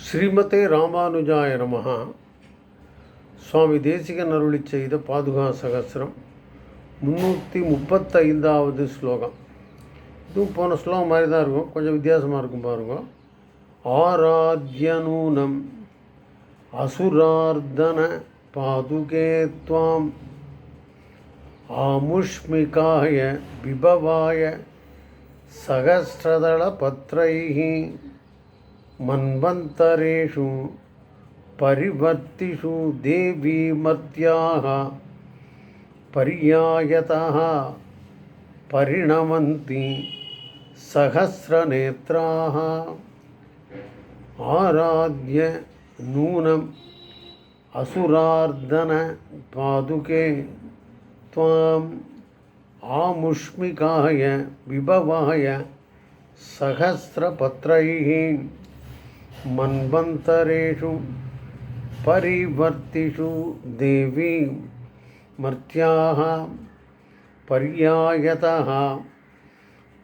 ஸ்ரீமதே ராமானுஜாய நமகா சுவாமி தேசிகன் அருளி செய்த பாதுகா சகசிரம். முந்நூற்றி முப்பத்தைந்தாவது ஸ்லோகம். இதுவும் போன ஸ்லோகம் மாதிரி தான் இருக்கும். கொஞ்சம் வித்தியாசமாக இருக்கும் பாருங்க. ஆராத்யனூனம் அசுரார்தன பாதுகேத்வாம் ஆமுஷ்மிகாய விபவாய சகஸ்ரதள பத்ரைஹி मन्वन्तरेषु परिवर्तिषु देवीमर्त्याः पर्यायतः परिणमन्ति सहस्रनेत्राः। आराध्य नूनम् असुरार्दनपादुके त्वाम् आमुष्मिकाय विभवाय सहस्रपत्रैः। मन्वन्तरेषु परिवर्तिषु देवी मर्त्याः पर्यायतः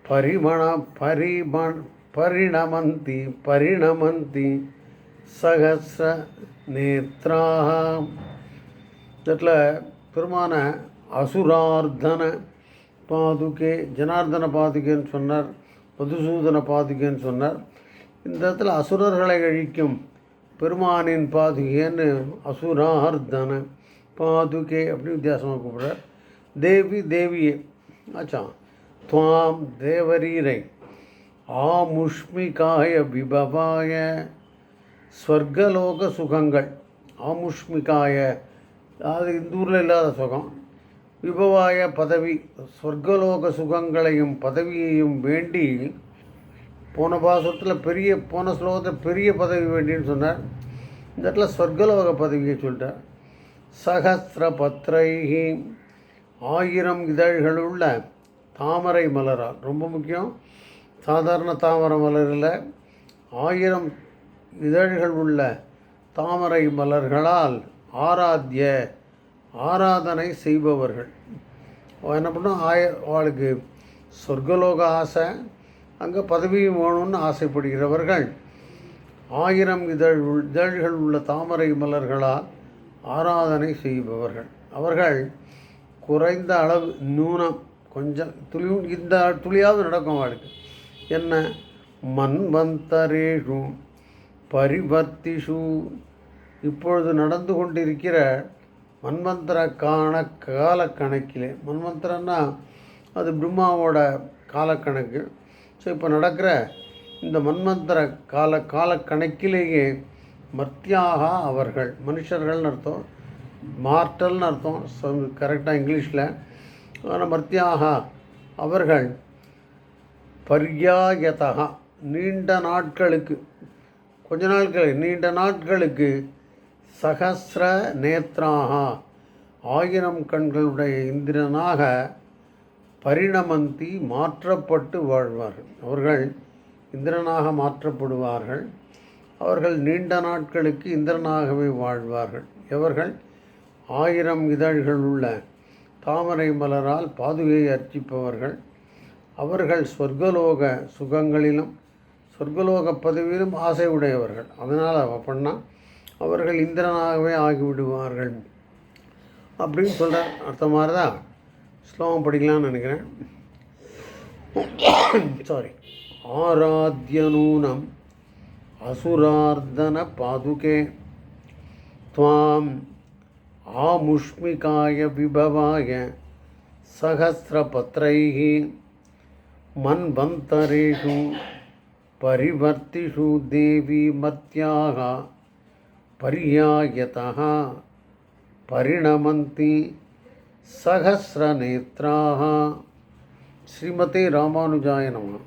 परिमण परिमण परिणमन्ति परिणमन्ति सहस्रनेत्राः இதில் பெருமான அசுரார்த்தன பாதுகே ஜனார்தன பாதுகேன்னு சொன்னார் மதுசூதன பாதுகேன்னு சொன்னார் இந்த இடத்துல அசுரர்களை அழிக்கும். பெருமானின் பாதுகேன்னு அசுரார்த்தன. பாதுகே அப்படின்னு வித்தியாசமாக கூப்பிடுறார். தேவி தேவியே. ஆச்சா. துவாம் தேவரீரை. ஆமுஷ்மிகாய விபவாய. ஸ்வர்கலோக சுகங்கள். ஆமுஷ்மிகாய. அதாவது இந்த ஊரில் இல்லாத சுகம். விபவாய பதவி. ஸ்வர்கலோக சுகங்களையும் பதவியையும் வேண்டி போன பாசத்தில் பெரிய போன ஸ்லோகத்தில் பெரிய பதவி வேண்டின்னு சொன்னார். இந்த இடத்துல சொர்க்கலோக பதவியை சொல்லிட்டார். சகசிர பத்ரைஹி ஆயிரம் இதழ்களுள்ள தாமரை மலரால் ரொம்ப முக்கியம். சாதாரண தாமரை மலரில் ஆயிரம் இதழ்கள் உள்ள தாமரை மலர்களால் ஆராத்திய ஆராதனை செய்பவர்கள். என்ன பண்ணோம் ஆய அவளுக்கு சொர்க்கலோக ஆசை அங்கே பதவியும் வேணும்னு ஆசைப்படுகிறவர்கள் ஆயிரம் இதழ் உள்- இதழ்கள் உள்ள தாமரை மலர்களால் ஆராதனை செய்பவர்கள். அவர்கள் குறைந்த அளவு நூனம் கொஞ்சம் துளியும் இந்த துளியாவது நடக்கும் அவளுக்கு என்ன? மன்வந்தரேஷு பரிவர்த்திஷு. இப்பொழுது நடந்து கொண்டிருக்கிற மன்வந்தர காண காலக்கணக்கிலே மன்வந்தரன்னா அது பிரம்மாவோட காலக்கணக்கு. ஸோ இப்போ நடக்கிற இந்த மன்மந்திர கால காலக்கணக்கிலேயே மர்த்தியாக அவர்கள் மனுஷர்கள்னு அர்த்தம் மார்டல்னு அர்த்தம் கரெக்டாக இங்கிலீஷில். ஆனால் மர்த்தியாக அவர்கள் பர்யாயதா நீண்ட நாட்களுக்கு கொஞ்ச நாட்கள் நீண்ட நாட்களுக்கு சகசிர நேத்ராக ஆயிரம் கண்களுடைய இந்திரனாக பரிணமந்தி மாற்றப்பட்டு வாழ்வார்கள் அவர்கள் இந்திரனாக மாற்றப்படுவார்கள். அவர்கள் நீண்ட நாட்களுக்கு இந்திரனாகவே வாழ்வார்கள். எவர்கள் ஆயிரம் இதழ்கள் உள்ள தாமரை மலரால் பாதுகையை அர்ச்சிப்பவர்கள். அவர்கள் சொர்க்கலோக சுகங்களிலும் சொர்க்கலோக பதவியிலும் ஆசை உடையவர்கள் அதனால் அப்படின்னா அவர்கள் இந்திரனாகவே ஆகிவிடுவார்கள் அப்படின்னு சொல்கிற அர்த்தமாக தான் ஸ்லோகம் படிக்கலாம்னு நினைக்கிறேன் சாரி ஆராத்யநூனம் அசுரார்தன பாதுகே त्वाम् आमुष्मिकाय विभवाय सहस्रपत्रैः मन्वन्तरेषु परिवर्तिषु देवी मत्याः पर्यायतः परिणमन्ति சகசிரநேத்ராக ஸ்ரீமதே ராமானுஜாய நம